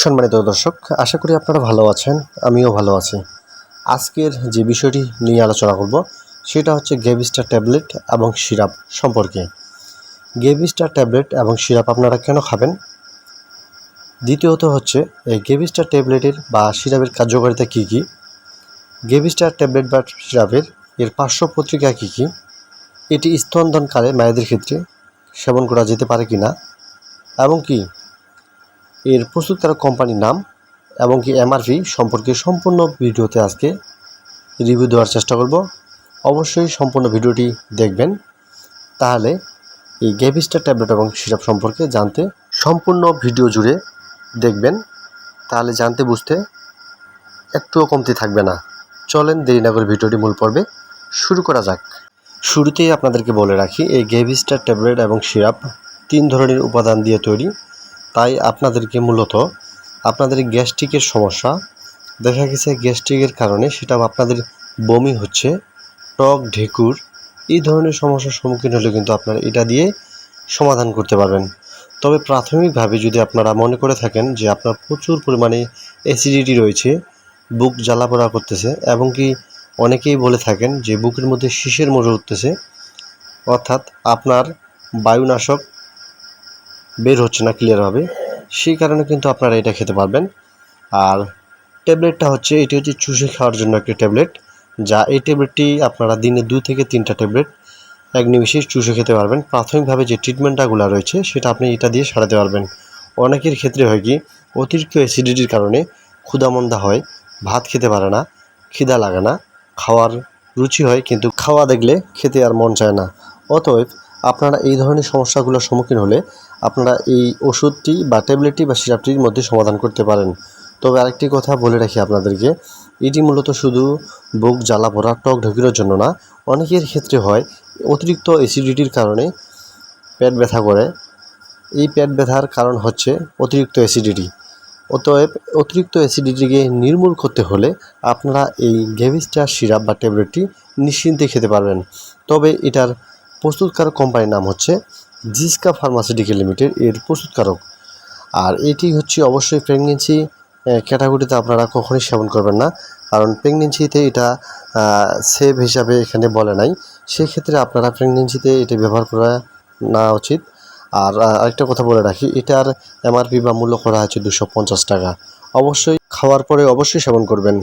সম্মানিত দর্শক, আশা করি আপনারা ভালো আছেন, আমিও ভালো আছি। আজকের যে বিষয়টি নিয়ে আলোচনা করব, সেটা হচ্ছে গেভিস্টার ট্যাবলেট এবং সিরাপ সম্পর্কে। গেভিস্টার ট্যাবলেট এবং সিরাপ আপনারা কেন খাবেন? দ্বিতীয়ত হচ্ছে, এই গেভিস্টার ট্যাবলেটের বা সিরাপের কার্যকারিতা কী কী? গেভিস্টার ট্যাবলেট বা সিরাপের এর পার্শ্ব পত্রিকা কী কী? এটি স্তনদানকালে মায়েদের ক্ষেত্রে সেবন করা যেতে পারে কি না এবং কি? এর প্রস্তুতকারক কোম্পানির নাম এবং কি এমআরপি সম্পর্কে সম্পূর্ণ ভিডিওতে আজকে রিভিউ দেওয়ার চেষ্টা করব। অবশ্যই সম্পূর্ণ ভিডিওটি দেখবেন। তাহলে এই গ্যাভিস্টার ট্যাবলেট এবং সিরাপ সম্পর্কে জানতে সম্পূর্ণ ভিডিও জুড়ে দেখবেন। তাহলে জানতে বুঝতে একটুও কমতি থাকবে না। চলেন দেরি না করে ভিডিওটি মূল পর্বে শুরু করা যাক। শুরুতেই আপনাদেরকে বলে রাখি, এই গ্যাভিস্টার ট্যাবলেট এবং সিরাপ তিন ধরনের উপাদান দিয়ে তৈরি। তাই আপনাদেরকে মূলত আপনাদের গ্যাস্ট্রিকের সমস্যা। দেখা গেছে গ্যাস্ট্রিকের কারণে সেটা আপনাদের বমি হচ্ছে, টক, ঢেকুর, এই ধরনের সমস্যার সম্মুখীন হলে কিন্তু আপনারা এটা দিয়ে সমাধান করতে পারবেন। তবে প্রাথমিকভাবে যদি আপনারা মনে করে থাকেন যে আপনার প্রচুর পরিমাণে অ্যাসিডিটি রয়েছে, বুক জ্বালাপোড়া করতেছে এবং কি অনেকেই বলে থাকেন যে বুকের মধ্যে শীষের মজে উঠতেছে, অর্থাৎ আপনার বায়ুনাশক বের হচ্ছে না ক্লিয়ারভাবে সেই কারণে কিন্তু আপনারা এটা খেতে পারবেন। আর ট্যাবলেটটা হচ্ছে, এটি হচ্ছে চুষে খাওয়ার জন্য একটি ট্যাবলেট যা এই ট্যাবলেটটি আপনারা দিনে দু থেকে তিনটা ট্যাবলেট এক নিমিষে চুষে খেতে পারবেন। প্রাথমিকভাবে যে ট্রিটমেন্টটাগুলো রয়েছে, সেটা আপনি এটা দিয়ে সারাতে পারবেন। অনেকের ক্ষেত্রে হয় কি, অতিরিক্ত অ্যাসিডিটির কারণে ক্ষুধামন্দা হয়, ভাত খেতে পারে না, খিদা লাগে না, খাওয়ার রুচি হয়, কিন্তু খাওয়া দেখলে খেতে আর মন চায় না। অতএব আপনারা এই ধরনের সমস্যাগুলোর সম্মুখীন হলে আপনারা এই ওষুধটি বা ট্যাবলেটটি বা সিরাপটির মধ্যে সমাধান করতে পারেন। তবে আরেকটি কথা বলে রাখি আপনাদেরকে, এটি মূলত শুধু বুক জ্বালা পড়া টক ঢকির জন্য না, অনেকের ক্ষেত্রে হয়, অতিরিক্ত অ্যাসিডিটির কারণে পেট ব্যথা করে। এই পেট ব্যথার কারণ হচ্ছে অতিরিক্ত অ্যাসিডিটি অতএব অতিরিক্ত অ্যাসিডিটিকে নির্মূল করতে হলে আপনারা এই গ্যাভিস্টার সিরাপ বা ট্যাবলেটটি নিশ্চিন্তে খেতে পারবেন। তবে এটার প্রস্তুতকারক কোম্পানির নাম হচ্ছে জিসকা ফার্মাসিউটিক্যাল লিমিটেড, এর প্রস্তুতকারক। আর এটি হচ্ছে অবশ্যই প্রেগনেন্সি ক্যাটাগরিতে আপনারা কখনোই সেবন করবেন না। কারণ প্রেগনেন্সিতে এটা সেভ হিসাবে এখানে বলে নাই। সেক্ষেত্রে আপনারা প্রেগনেন্সিতে এটি ব্যবহার করা না উচিত। আর আরেকটা কথা বলে রাখি, এটার এমআরপি বা মূল্য করা হচ্ছে দুশো টাকা। অবশ্যই খাওয়ার পরে অবশ্যই সেবন করবেন।